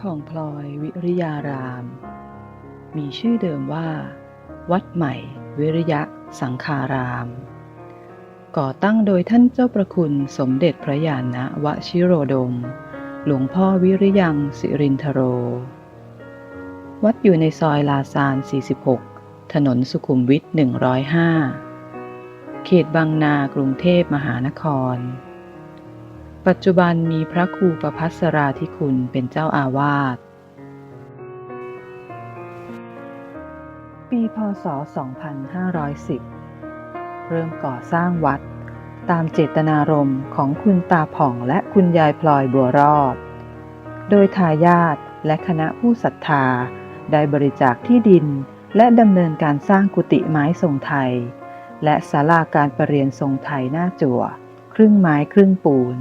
วัดผ่องพลอยวิริยาราม มีชื่อเดิมว่า วัดใหม่ วิริยะสังคาราม ก่อตั้งโดยท่านเจ้าประคุณสมเด็จพระยาณวชิโรดม หลวงพ่อวิริยังสิรินทโร วัดอยู่ในซอยลาซาน 46 ถนนสุขุมวิท 105 เขตบางนากรุงเทพมหานคร ปัจจุบันมีพระครูประพัสราธิคุณเป็นเจ้าอาวาส ปีพศ 2510 เริ่มก่อสร้างวัด ตามเจตนารมณ์ของคุณตาผ่องและคุณยายพลอยบัวรอด โดยทายาทและคณะผู้ศรัทธาได้บริจาคที่ดินและดำเนินการสร้างกุฏิไม้ทรงไทย และศาลาการประเรียนทรงไทยหน้าจั่ว ครึ่งไม้ครึ่งปูน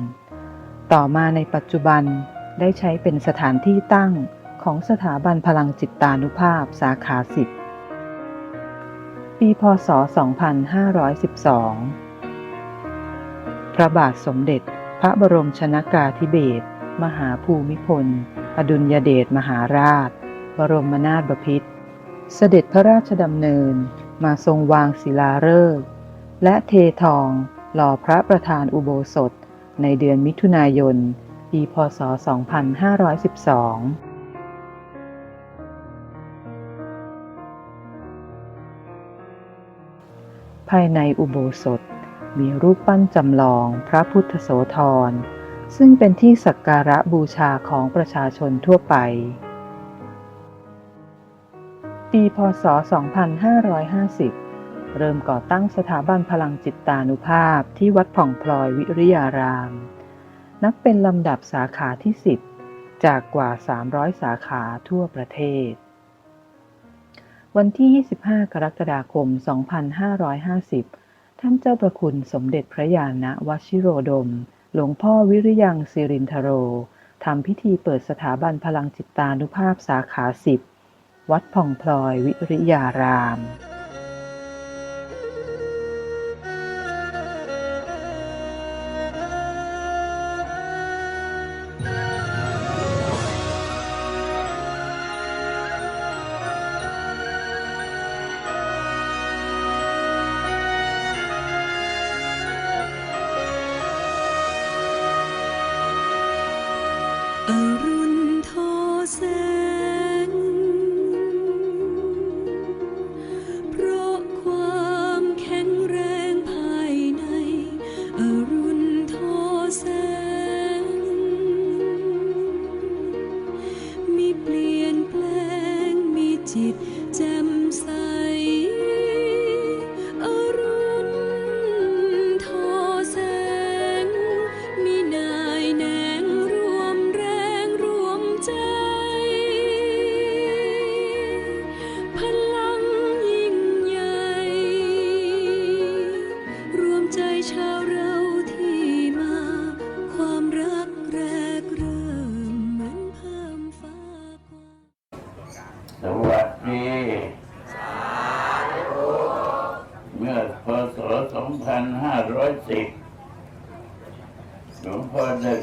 ต่อมาในปัจจุบันได้ใช้เป็นสถานที่ตั้งของสถาบันพลังจิตตานุภาพสาขาสิบปีพศ 2512 พระบาทสมเด็จพระบรมชนากาธิเบศรมหาภูมิพล อดุลยเดชมหาราช บรมนาถบพิตร เสด็จพระราชดำเนินมาทรงวางศิลาฤกษ์และเททองหล่อพระประธานอุโบสถ ในเดือนมิถุนายน ปี พศ 2512ภายในอุโบสถมีรูปปั้นจำลองพระพุทธโสธร ซึ่งเป็นที่สักการะบูชาของประชาชนทั่วไป ปี พศ 2550 เริ่มก่อตั้งสถาบันพลังจิตตานุภาพที่วัดผ่องพลอยวิริยาราม นับเป็นลำดับสาขาที่ 10 จากกว่า 300 สาขาทั่วประเทศ วันที่ 25 กรกฎาคม 2550 ท่านเจ้าประคุณสมเด็จพระยาณวชิโรดม หลวงพ่อวิริยังสิรินทโรทำพิธีเปิดสถาบันพลังจิตตานุภาพสาขา 10 วัดผ่องพลอยวิริยาราม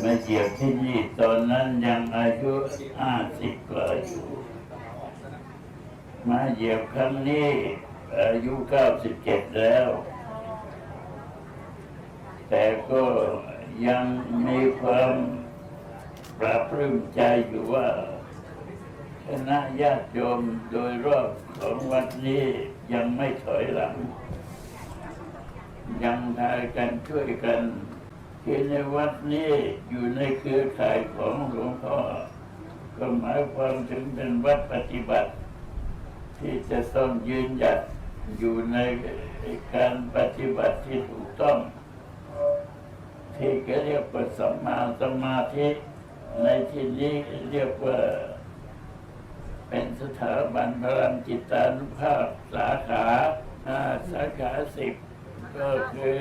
มาเหยียบที่นี่ตอนนั้นยังอายุ50กว่าอยู่ มาเหยียบครั้งนี้อายุ97แล้ว แต่ก็ยังมีความปราบปลื้มใจอยู่ว่าคณะญาติโยมโดยรอบของวัดนี้ยังไม่ถอยหลัง ยังทายกันช่วยกัน ที่ในวัดนี้อยู่ในเครือข่ายของหลวงพ่อก็หมายความถึงเป็นวัดปฏิบัติ ที่จะต้องยืนหยัดอยู่ในการปฏิบัติที่ถูกต้อง ที่ก็เรียกว่าสัมมาสมาธิในที่นี้เรียกว่าเป็นสถาบันพลังจิตานุภาพสาขาสาขาสิบก็คือ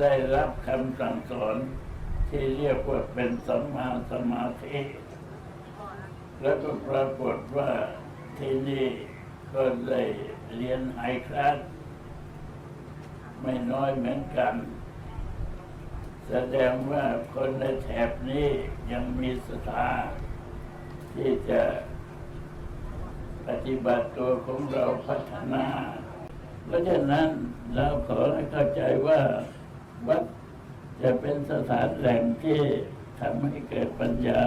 ได้รับคำสั่งสอนที่เรียกว่าเป็นสัมมาสมาธิแล้วก็ปรากฏว่าที่นี่ก็ได้เรียนไฮคลาสไม่น้อยเหมือนกัน แสดงว่าคนในแถบนี้ยังมีศรัทธาที่จะปฏิบัติตัวของเราพัฒนา เพราะฉะนั้นเราขอให้เข้าใจว่า วัดจะเป็นสถานแหล่งที่ทำให้เกิดปัญญา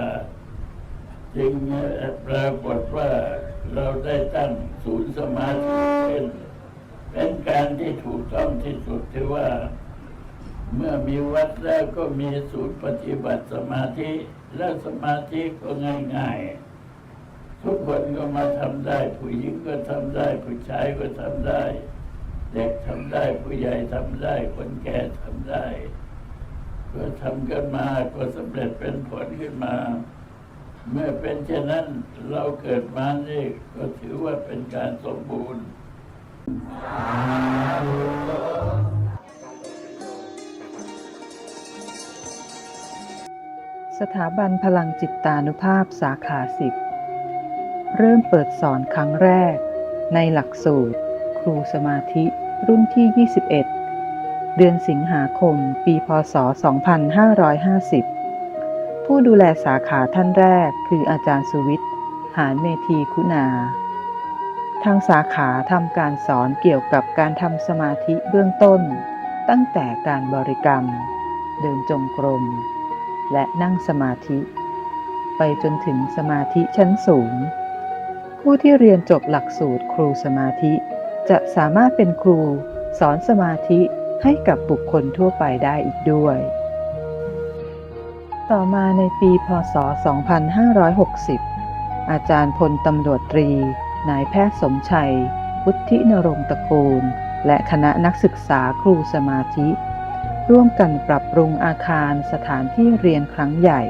จึงปรากฏว่าเราได้ตั้งศูนย์สมาธิขึ้นเป็นการที่ถูกต้องที่สุดที่ว่า เมื่อมีวัดแล้วก็มีศูนย์ปฏิบัติสมาธิและสมาธิก็ง่ายๆ ทุกคนก็มาทำได้ ผู้หญิงก็ทำได้ ผู้ชายก็ทำได้ เด็กทำได้ผู้ใหญ่ทำได้ คนแก่ทำได้ก็ทำกันมาก็สำเร็จเป็นผลขึ้นมา เมื่อเป็นเช่นนั้นเราเกิดมานี่ก็ถือว่าเป็นการสมบูรณ์สถาบันพลังจิตตานุภาพสาขาสิบเริ่มเปิดสอนครั้งแรกในหลักสูตร รูสมาธิ รุ่นที่ 21 เดือนสิงหาคม ปี พศ 2550 ผู้ดูแลสาขาท่านแรกคืออาจารย์สุวิทย์หานเมธีคุณา ทางสาขาทำการสอนเกี่ยวกับการทำสมาธิเบื้องต้น ตั้งแต่การบริกรรม เดินจงกรม และนั่งสมาธิ ไปจนถึงสมาธิชั้นสูงผู้ที่เรียนจบหลักสูตรครูสมาธิ จะสามารถเป็นครูสอนสมาธิให้กับบุคคลทั่วไปได้อีกด้วย ต่อมาในปีพศ 2560 อาจารย์พลตำรวจตรี นายแพทย์สมชัย วุฒินรงตระกูล และคณะนักศึกษาครูสมาธิ ร่วมกันปรับปรุงอาคารสถานที่เรียนครั้งใหญ่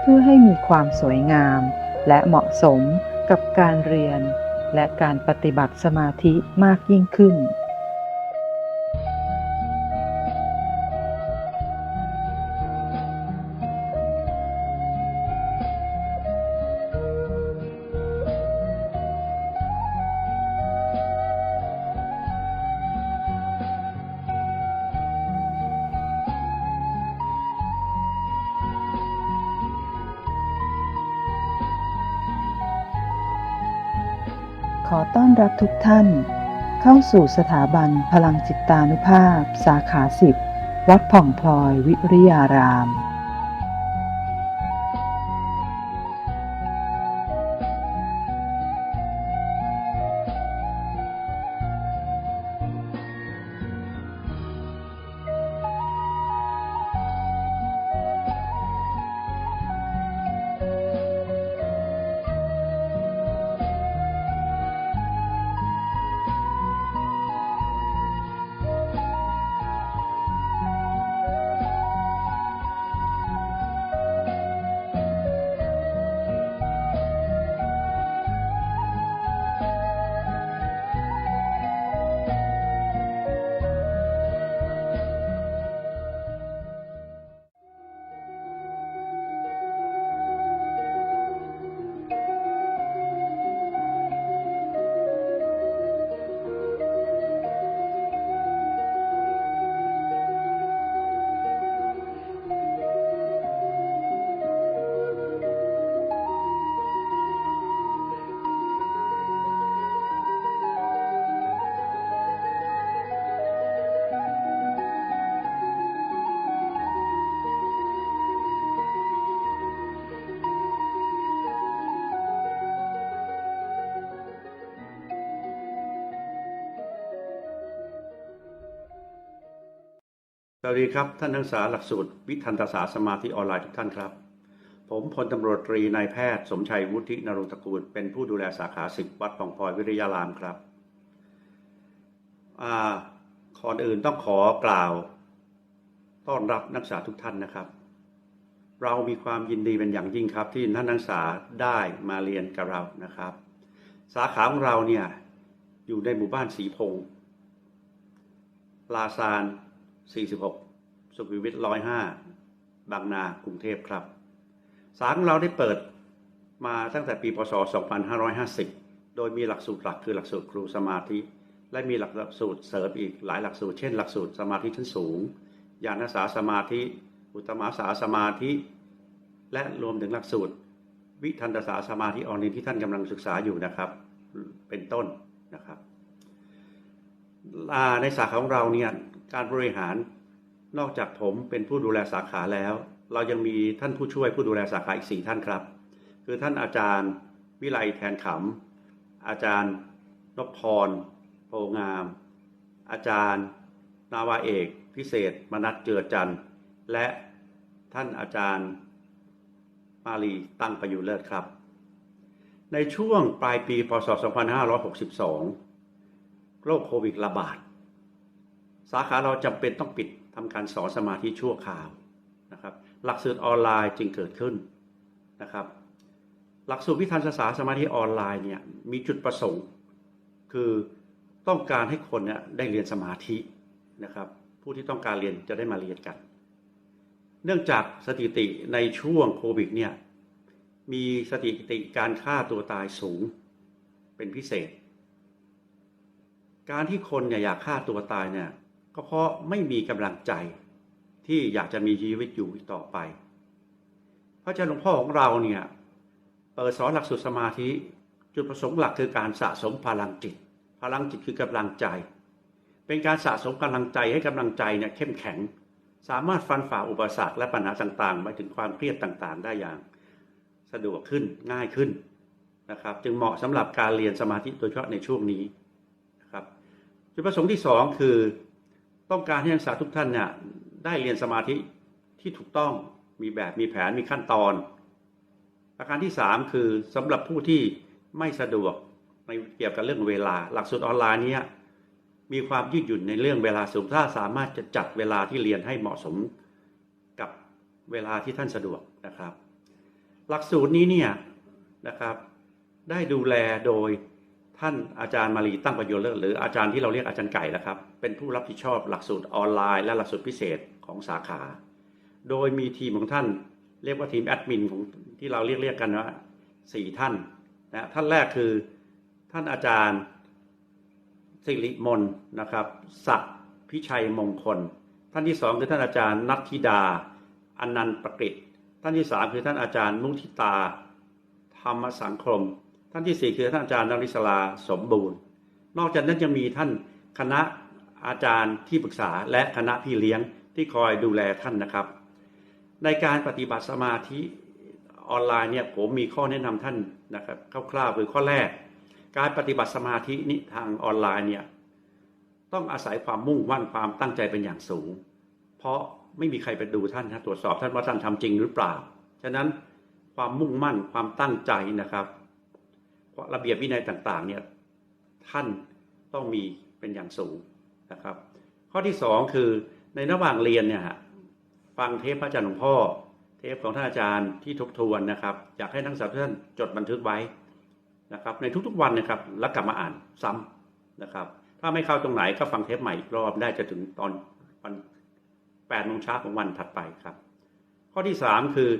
เพื่อให้มีความสวยงาม และเหมาะสมกับการเรียน และการปฏิบัติสมาธิมากยิ่งขึ้น อต้อนรับทุกท่าน เข้าสู่สถาบันพลังจิตตานุภาพ สาขาสิบวัดผ่องพลอยวิริยาราม สวัสดีครับ ท่านนักศึกษาหลักสูตร วิทันตศาสตร์สมาธิออนไลน์ทุกท่านครับ ผมพลตำรวจตรีนายแพทย์สมชัยวุฒินรงค์ตกูล เป็นผู้ดูแลสาขาสิบวัดปองพลอยวิริยารามครับอ่าก่อนอื่นต้องขอกล่าว ต้อนรับนักศึกษาทุกท่านนะครับ เรามีความยินดีเป็นอย่างยิ่งครับ ที่ท่านนักศึกษาได้มาเรียนกับเรานะครับ สาขาของเราเนี่ยอยู่ในหมู่บ้านสีพงลาซาน 46 สุขุมวิท105 บางนากรุงเทพครับ สาของเราได้เปิดมาตั้งแต่ปีพศ 2550 โดยมีหลักสูตรหลักคือหลักสูตรครูสมาธิ และมีหลักสูตรเสริมอีกหลายหลักสูตร เช่น หลักสูตรสมาธิชั้นสูง ญาณสาสมาธิ อุตตมสาสมาธิ และรวมถึงหลักสูตร วิทันตศาสตร์สมาธิออนไลน์ที่ท่านกำลังศึกษาอยู่นะครับ เป็นต้นนะครับในสาขาของเราเนี่ย การบริหาร นอกจากผมเป็นผู้ดูแลสาขาแล้ว เรายังมีท่านผู้ช่วยผู้ดูแลสาขาอีกสี่ท่านครับ คือท่านอาจารย์ วิไลแทนขำอาจารย์นพพรโพงาม อาจารย์ นาวาเอก พิเศษ มนัทเจือจันและท่านอาจารย์มาลีตั้งประยุทธ์เลิศครับ ในช่วงปลายปีพศ 2562 โรคโควิดระบาด สาขาเราจำเป็นต้องปิดทำการสอนสมาธิชั่วคราวนะครับหลักสูตรออนไลน์จึงเกิดขึ้นนะครับหลักสูตรวิธันศึกษาสมาธิออนไลน์เนี่ยมีจุดประสงค์ คือต้องการให้คนเนี่ยได้เรียนสมาธินะครับผู้ที่ต้องการเรียนจะได้มาเรียนกัน เนื่องจากสถิติในช่วงโควิดเนี่ยมีสถิติการฆ่าตัวตายสูงเป็นพิเศษ การที่คนเนี่ยอยากฆ่าตัวตายเนี่ย ก็เพราะไม่มีกำลังใจที่อยากจะมีชีวิตอยู่ต่อไป พระอาจารย์หลวงพ่อของเราเนี่ยเปิดสอนหลักสูตรสมาธิ จุดประสงค์หลักคือการสะสมพลังจิต พลังจิตคือกำลังใจ เป็นการสะสมกำลังใจให้กำลังใจเนี่ยเข้มแข็ง สามารถฟันฝ่าอุปสรรคและปัญหาต่างๆไปถึงความเครียดต่างๆ ได้อย่าง สะดวกขึ้นง่ายขึ้นนะครับ จึงเหมาะสำหรับการเรียนสมาธิโดยเฉพาะในช่วงนี้นะครับจุดประสงค์ที่สองคือ ต้องการให้นักศึกษาทุกท่านเนี่ยได้เรียนสมาธิที่ถูกต้องมีแบบมีแผนมีขั้นตอน ประการที่สามคือสำหรับผู้ที่ไม่สะดวกในเกี่ยวกับเรื่องเวลา หลักสูตรออนไลน์เนี้มีความยืดหยุ่นในเรื่องเวลาสูงถ้าสามารถจะจัดเวลาที่เรียนให้เหมาะสมกับเวลาที่ท่านสะดวกนะครับ หลักสูตรนี้เนี่ยนะครับ ได้ดูแลโดย ท่านอาจารย์มารีตั้งประโยชน์เลิศหรืออาจารย์ที่เราเรียกอาจารย์ไก่นะครับ เป็นผู้รับผิดชอบหลักสูตรออนไลน์ และหลักสูตรพิเศษของสาขา โดยมีทีมของท่านเรียกว่าทีมแอดมินของที่เราเรียกเรียกกันว่าสี่ท่านนะท่านแรกคือท่านอาจารย์สิริมนนะครับศักดิ์พิชัยมงคล ท่านที่สองคือท่านอาจารย์นัทธิดาอนันต์ประกิตท่านที่สามคือท่านอาจารย์มุทิตา ธรรมสังคม ท่านที่สี่คือท่านอาจารย์นริศลาสมบูรณ์ นอกจากนั้นจะมีท่านคณะอาจารย์ที่ปรึกษาและคณะพี่เลี้ยงที่คอยดูแลท่านนะครับ ในการปฏิบัติสมาธิออนไลน์เนี่ยผมมีข้อแนะนำท่านนะครับคร่าวๆคือข้อแรก การปฏิบัติสมาธินี้ทางออนไลน์เนี่ยต้องอาศัยความมุ่งมั่นความตั้งใจเป็นอย่างสูง เพราะไม่มีใครไปดูท่านนะตรวจสอบท่านว่าท่านทำจริงหรือเปล่า ฉะนั้นความมุ่งมั่นความตั้งใจนะครับ ระเบียบวินัยต่างๆเนี่ยท่านต้องมีเป็นอย่างสูงนะครับ ข้อที่สองคือในระหว่างเรียนเนี่ยฮะฟังเทปพระอาจารย์หลวงพ่อ เทปของท่านอาจารย์ที่ทบทวนนะครับ อยากให้นักศึกษาท่านจดบันทึกไว้นะครับ ในทุกๆวันนะครับแล้วกลับมาอ่านซ้ำนะครับ ถ้าไม่เข้าตรงไหนก็ฟังเทปใหม่อีกรอบได้จะถึงตอนวันแปดโมงเช้าของวันถัดไปครับ ข้อที่สามคือ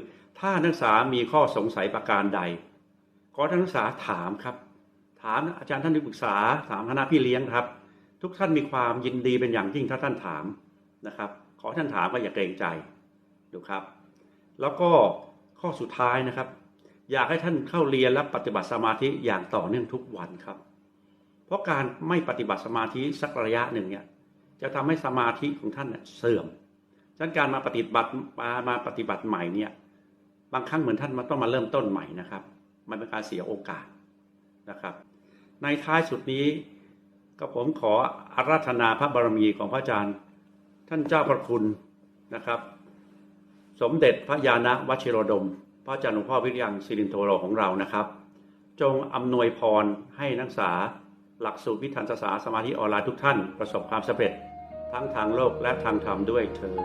ถ้านักศึกษามีข้อสงสัยประการใด ขอท่านนักศึกษาถามครับ ถามอาจารย์ท่านที่ปรึกษาถามคณะพี่เลี้ยงครับ ทุกท่านมีความยินดีเป็นอย่างยิ่งถ้าท่านถามนะครับ ขอท่านถามก็อย่าเกรงใจดูครับ แล้วก็ข้อสุดท้ายนะครับ อยากให้ท่านเข้าเรียนและปฏิบัติสมาธิอย่างต่อเนื่องทุกวันครับ เพราะการไม่ปฏิบัติสมาธิสักระยะหนึ่งเนี่ยจะทำให้สมาธิของท่านเนี่ยเสื่อมฉะนั้นการมาปฏิบัติมามาปฏิบัติใหม่เนี่ย บางครั้งเหมือนท่านมันต้องมาเริ่มต้นใหม่นะครับ มันเป็นการเสียโอกาสนะครับ ในท้ายสุดนี้ก็ผมขออาราธนาพระบารมีของพระอาจารย์ ท่านเจ้าพระคุณนะครับ สมเด็จพระยาณวชิโรดม พระอาจารย์หลวงพ่อวิริยังศิรินโทโรของเรานะครับ จงอำนวยพรให้นักศึกษาหลักสูตรวิธันศาสนาสมาธิออนไลน์ทุกท่านประสบความสำเร็จ ทั้งทางโลกและทางธรรมด้วยเธอ